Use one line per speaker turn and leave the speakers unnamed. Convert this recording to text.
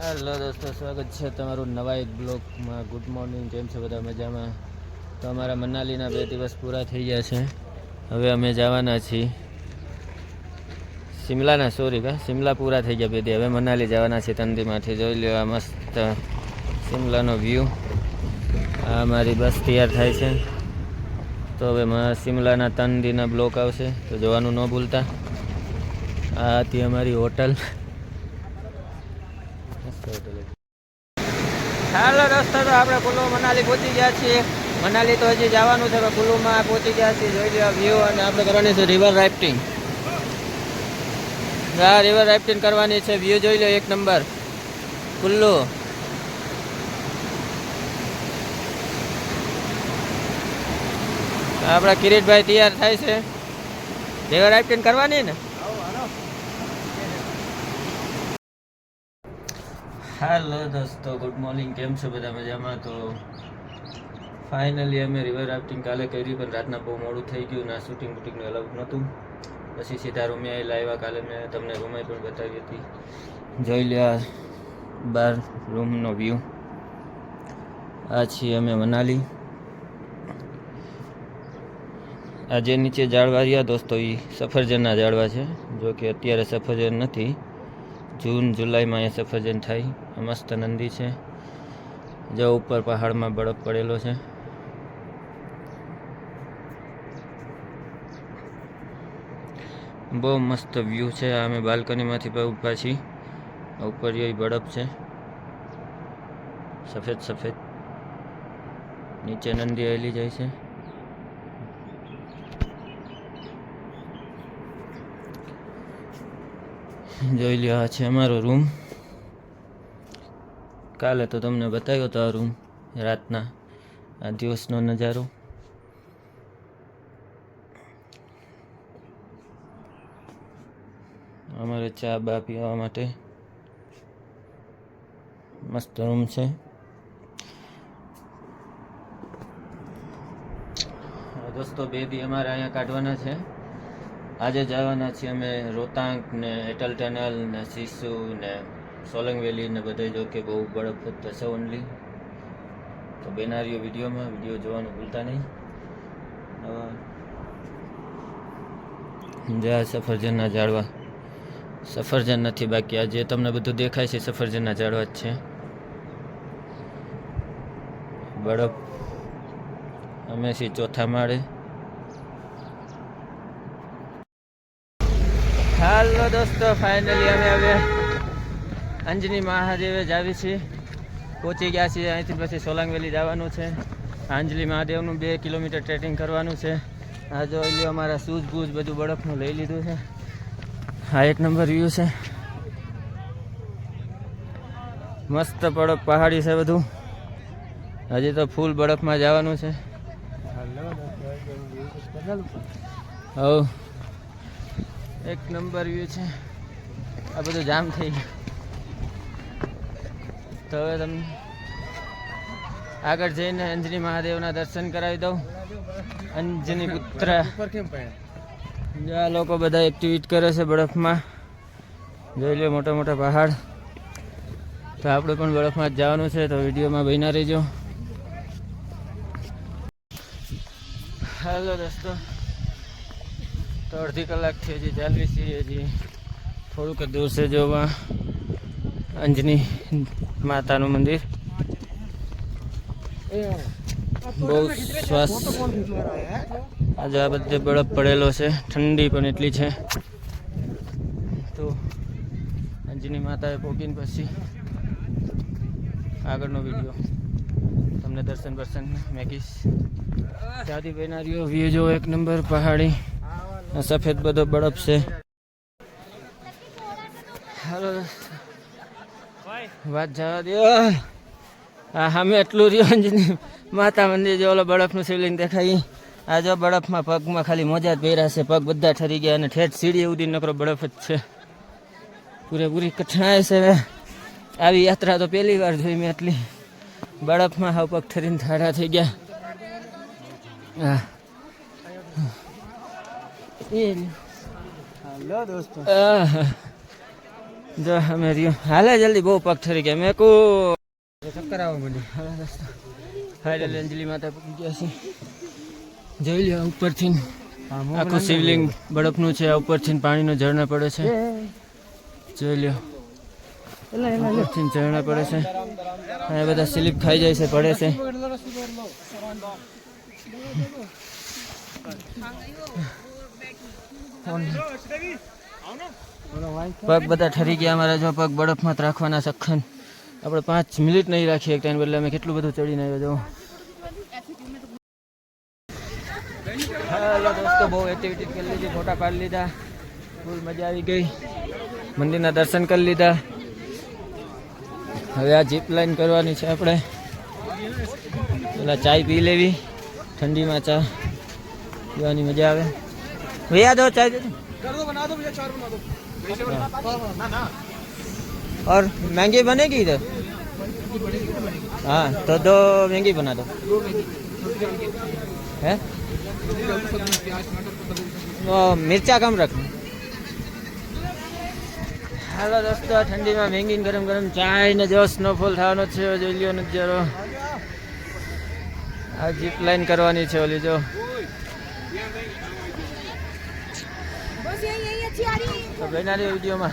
Hello દોસ્તો, સ્વાગત છે તમારું નવા એક બ્લોગમાં ગુડ મોર્નિંગ કેમ છે બધા? મજામાં? તો અમારા મનાલીના બે દિવસ પૂરા થઈ ગયા છે. હવે અમે જવાના છીએ. શિમલાના સોરી કા શિમલા પૂરા થઈ ગયા બે દી હવે મનાલી જવાના છીએ તંદીમાંથી. જોઈ લેવા મસ્ત શિમલાનો વ્યૂ આ મારી બસ તૈયાર થાય છે. તો હવે શિમલાના તંદીના બ્લોક આવશે. તો જોવાનું ન ભૂલતા. આ હતી અમારી હોટલ. હાલો રસ્તો તો આપણે કુલ્લુ મનાલી પહોંચી ગયા છીએ. મનાલી તો હજી જવાનું છે કુલ્લુમાં પહોંચી ગયા છીએ. જોઈ લો વ્યૂ અને આપણે કરવાની છે રિવર રાફ્ટિંગ હા રિવર રાફ્ટિંગ કરવાની છે. વ્યૂ જોઈ લો એક નંબર કુલ્લુ. આપણા કિરીટભાઈ તૈયાર થાય છે. રિવર રાફ્ટિંગ કરવાની ને? હાલો દોસ્તો ગુડ મોર્નિંગ કેમ છો બધા મજામાં? તો ફાઇનલી અમે રિવર રાફ્ટિંગ કાલે કરી, પણ રાતના બહુ મોડું થઈ ગયું ના શૂટિંગ બુટિંગનું અલાઉડ નહોતું. પછી સીધા રૂમે આવેલા આવ્યા કાલે મેં તમને રૂમે પણ બતાવી હતી. જોઈ લ્યા બાર રૂમનો વ્યૂ આ છીએ અમે મનાલી. આ જે નીચે ઝાડવા રહ્યા દોસ્તો એ સફરજનના ઝાડવા છે જો કે અત્યારે સફરજન નથી. જૂન જુલાઈમાં અહીંયા સફરજન થાય. મસ્ત નંદી છે. જો ઉપર પહાડમાં બરફ પડેલો છે. બહુ મસ્ત વ્યૂ છે. અમે બાલ્કનીમાંથી પણ ઊભા છીએ. ઉપર એ બરફ છે. સફેદ સફેદ. નીચે નંદી આવેલી જાય છે. જોઈ લ્યો, આ છે અમારો રૂમ કાલે તો તમને બતાવ્યો તો આ રૂમ રાતના, આ દિવસનો નજારો. અમારે ચા બા પીવા માટે મસ્ત રૂમ છે. દોસ્તો, બે દી અમારે અહીંયા કાઢવાના છે. આજે જવાના છીએ અમે રોતાંક ને એટલ ટનલ ને સિસુ ને સોલંગ વેલી ને બધે જો કે બહુ બરફ થશે ઓનલી તો બેનારીઓ વિડીયોમાં, વીડિયો જોવાનું ભૂલતા નહીં. જ્યાં સફરજનના ઝાડવા. સફરજન નથી બાકી. આ જે તમને બધું દેખાય છે સફરજનના ઝાડવા જ છે. બરફ. અમે છીએ ચોથા માળે. હાલો દોસ્તો ફાઇનલી અમે હવે અંજની મહાદેવે જ આવી છીએ. પહોંચી ગયા છીએ અહીંથી પછી સોલંગવેલી જવાનું છે. આંજલી મહાદેવનું બે કિલોમીટર ટ્રેકિંગ કરવાનું છે. આ જો અમારા શૂઝ બૂઝ બધું બરફનું લઈ લીધું છે. હા એક નંબર વ્યૂ છે. મસ્ત બળફ પહાડી છે બધું. હજી તો ફૂલ બરફમાં જવાનું છે. હવ. એક નંબર વ્યૂ છે. આ બધું જામ થઈ ગયું. તો હવે તમને આગળ જઈને અંજની મહાદેવના દર્શન કરાવી દઉં. અંજની પુત્ર. આ લોકો બધા એક્ટિવિટ કરે છે બરફમાં. જોઈ લો મોટા મોટા પહાડ. તો આપણે પણ બરફમાં જ જવાનું છે, તો વિડીયોમાં બન્યા રહેજો. હાલો દોસ્તો. તો અડધી કલાકથી હજી ચાલવી છીએ હજી થોડુંક દૂર છે જોવા. અંજની માતાનું મંદિર. બહુ શ્વાસ. આજે આ બધે બરફ પડેલો છે, ઠંડી પણ એટલી છે. તો અંજની માતાએ પોગીને પછી આગળનો વીડિયો તમને દર્શન દર્શન મેગીશ ત્યાંથી બેનારીઓ વ્યૂ જો એક નંબર પહાડી. સફેદ બધો બરફ છે. હાલો. વાત જવા દો આ સામે એટલું રહ્યું માતા મંદિર જે ઓલો બરફનું શિવલિંગ દેખાય. આ જો બરફમાં પગમાં ખાલી મોજા જ પહેર્યા છે. પગ બધા ઠરી ગયા અને ઠેઠ સીડી ઉડી નકરો બરફ જ છે. પૂરેપૂરી કઠણાય છે આવી યાત્રા તો પહેલી વાર જોઈ મેં એટલી બળફમાં હાવ પગ ઠરીને ઠાડા થઈ ગયા. હા
હેલો દોસ્તો
જો અમે રહ્યું હાલે જલ્દી બહુ પગ ઠરી ગયા મેં કહું
ચક્કર આવવા માંડી
ફાઇનલ અંજલિ માતા પકી ગયા છે જોઈ લ્યો ઉપરથી આખું શિવલિંગ બરફનું છે ઉપરથી પાણીનો ઝરણા પડે છે જોઈ લ્યો ઉપરથી ઝરણા પડે છે અને બધા સ્લીપ ખાઈ જાય છે પડે છે પગ બધા ઠરી ગયા અમારા જો, પગ બરફમાં જ રાખવાના સખન આપણે પાંચ મિનિટ નહીં રાખીએ એક ટાઈમ બદલે અમે કેટલું બધું ચડીને આવ્યો જો હેલો દોસ્તો, બહુ એક્ટિવિટી કરી લીધી, ફોટા પાડી લીધા. ફૂલ મજા આવી ગઈ. મંદિરના દર્શન કરી લીધા. હવે આ જીપ લાઈન કરવાની છે આપણે. પેલા ચાય પી લેવી, ઠંડીમાં ચા પીવાની મજા આવે. ભૈયા દો ચાય દે દો.
कर दो बना दो भैया चार बना दो ना ना
और महंगी बनेगी इधर हाँ तो दो महंगी बना दो है वो मिर्चा कम रख હાલો દોસ્તો આ ઠંડીમાં મેંગી ગરમ ગરમ ચાય ને જો સ્નોફોલ થવાનો છે જોઈ લ્યો નજારો આ જીપ લાઈન કરવાની છે ઓલી જો તો વિડીયોમાં.